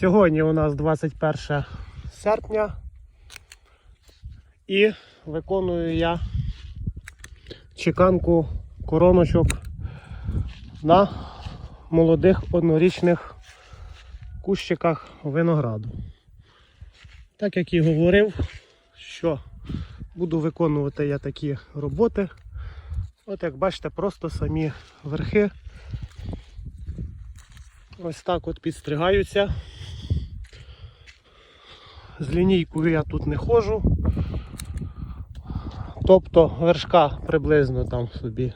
Сьогодні у нас 21 серпня і виконую я чеканку короночок на молодих однорічних кущиках винограду. Так як і говорив, що буду виконувати я такі роботи. От як бачите, просто самі верхи ось так от підстригаються. З лінійкою я тут не ходжу. Тобто вершка приблизно там собі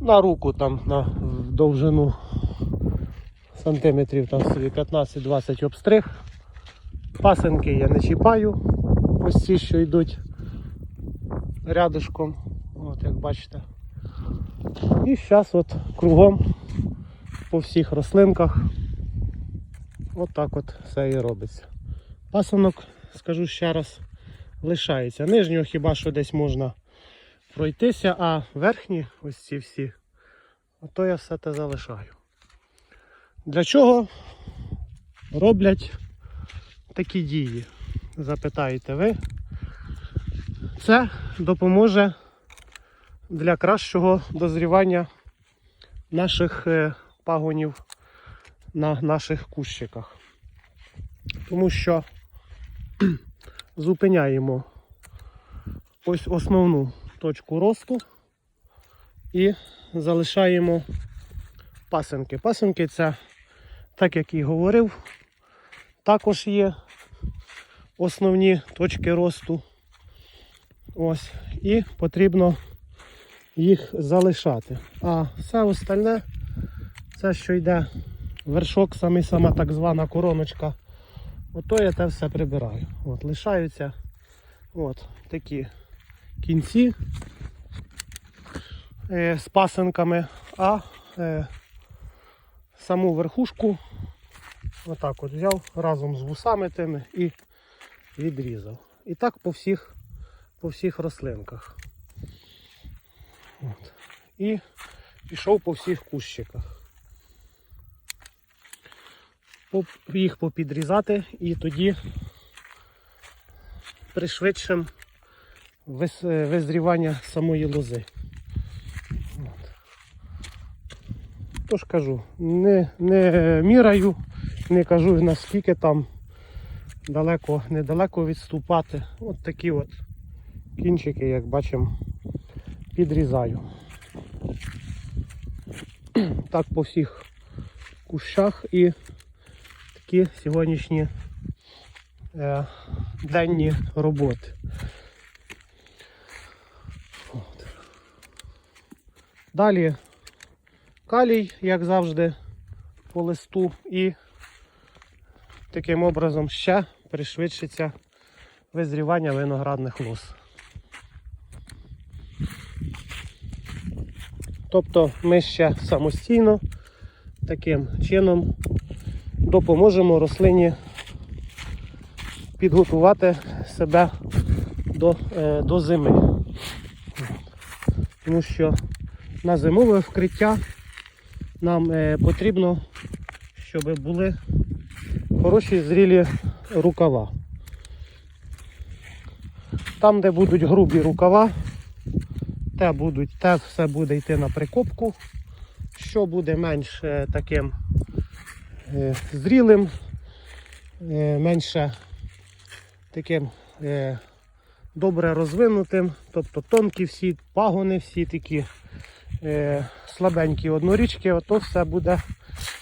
на руку там на довжину сантиметрів там собі 15-20 обстриг. Пасенки я не чіпаю, ось ці, що йдуть рядишком, от як бачите. І зараз от кругом по всіх рослинках от от все і робиться. Пасанок, скажу ще раз, лишається. Нижнього хіба що десь можна пройтися, а верхні ось ці всі, ото я все те залишаю. Для чого роблять такі дії? Запитаєте ви. Це допоможе для кращого дозрівання наших е, пагонів на наших кущиках. Тому що зупиняємо ось основну точку росту і залишаємо пасенки. Пасенки це, так як і говорив, також є основні точки росту. Ось, і потрібно їх залишати. А все остальне, це що йде вершок, саме сама так звана короночка. Ото я те все прибираю. От, лишаються от такі кінці е, з пасинками, а е, саму верхушку отак от взяв разом з вусами тими і відрізав. І так по всіх, по всіх рослинках. От. І пішов по всіх кущиках. Їх попідрізати і тоді пришвидшим е, визрівання самої лози. Тож кажу, не, не міраю, не кажу наскільки там далеко, недалеко відступати. От такі от кінчики, як бачимо, підрізаю. Так по всіх кущах і такі сьогоднішні е, денні роботи. От. Далі калій, як завжди, по листу і таким образом ще пришвидшиться визрівання виноградних лоз. Тобто ми ще самостійно таким чином допоможемо рослині підготувати себе до, е, до зими. Тому що на зимове вкриття нам е, потрібно, щоб були хороші зрілі рукава. Там, де будуть грубі рукава, те, будуть, те все буде йти на прикопку. Що буде менш е, таким зрілим, е, менше таким е, добре розвинутим, тобто тонкі всі, пагони всі такі е, слабенькі однорічки, ото все буде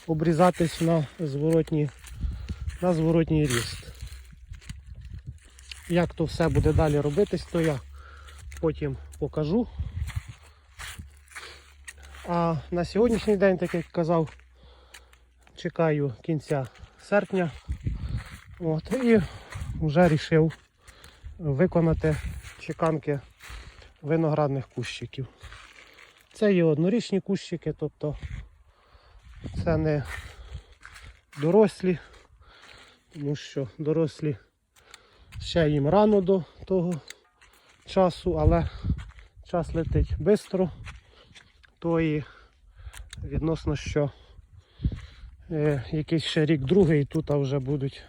обрізатись на зворотній, на зворотній ріст. Як то все буде далі робитись, то я потім покажу. А на сьогоднішній день, так як казав, чекаю кінця серпня. От, і вже вирішив виконати чеканки виноградних кущиків. Це є однорічні кущики, тобто це не дорослі, тому що дорослі ще їм рано до того часу, але час летить швидко, то і відносно що е, якийсь ще рік другий, і тут вже будуть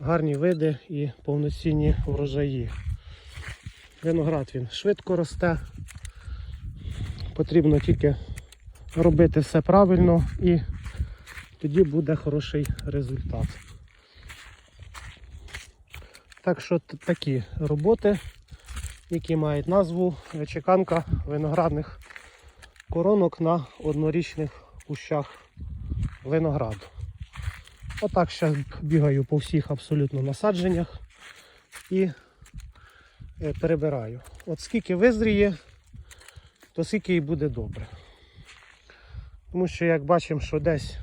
гарні види і повноцінні врожаї. Виноград він швидко росте. Потрібно тільки робити все правильно і тоді буде хороший результат. Так що такі роботи, які мають назву чеканка виноградних коронок на однорічних кущах винограду. Отак зараз бігаю по всіх абсолютно насадженнях і е, перебираю. От скільки визріє, то скільки і буде добре. Тому що як бачимо, що десь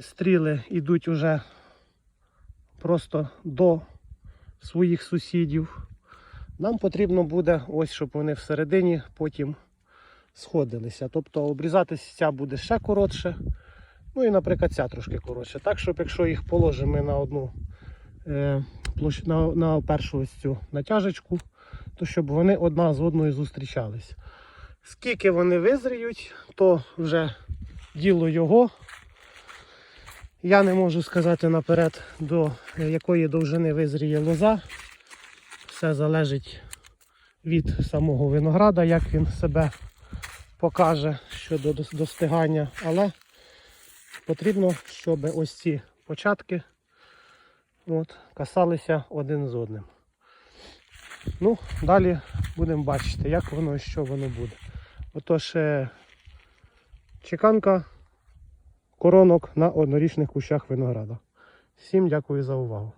стріли йдуть уже просто до своїх сусідів. Нам потрібно буде ось, щоб вони всередині потім сходилися. Тобто обрізатися буде ще коротше. Ну і, наприклад, ця трошки коротше. Так, щоб якщо їх положимо на одну е, площ... на, на першу ось цю натяжечку, то щоб вони одна з одною зустрічались. Скільки вони визріють, то вже діло його. Я не можу сказати наперед, до е, якої довжини визріє лоза. Все залежить від самого винограда, як він себе покаже щодо достигання. Але потрібно, щоб ось ці початки от, касалися один з одним. Ну, далі будемо бачити, як воно і що воно буде. Отож, е, чеканка коронок на однорічних кущах винограда. Всім дякую за увагу.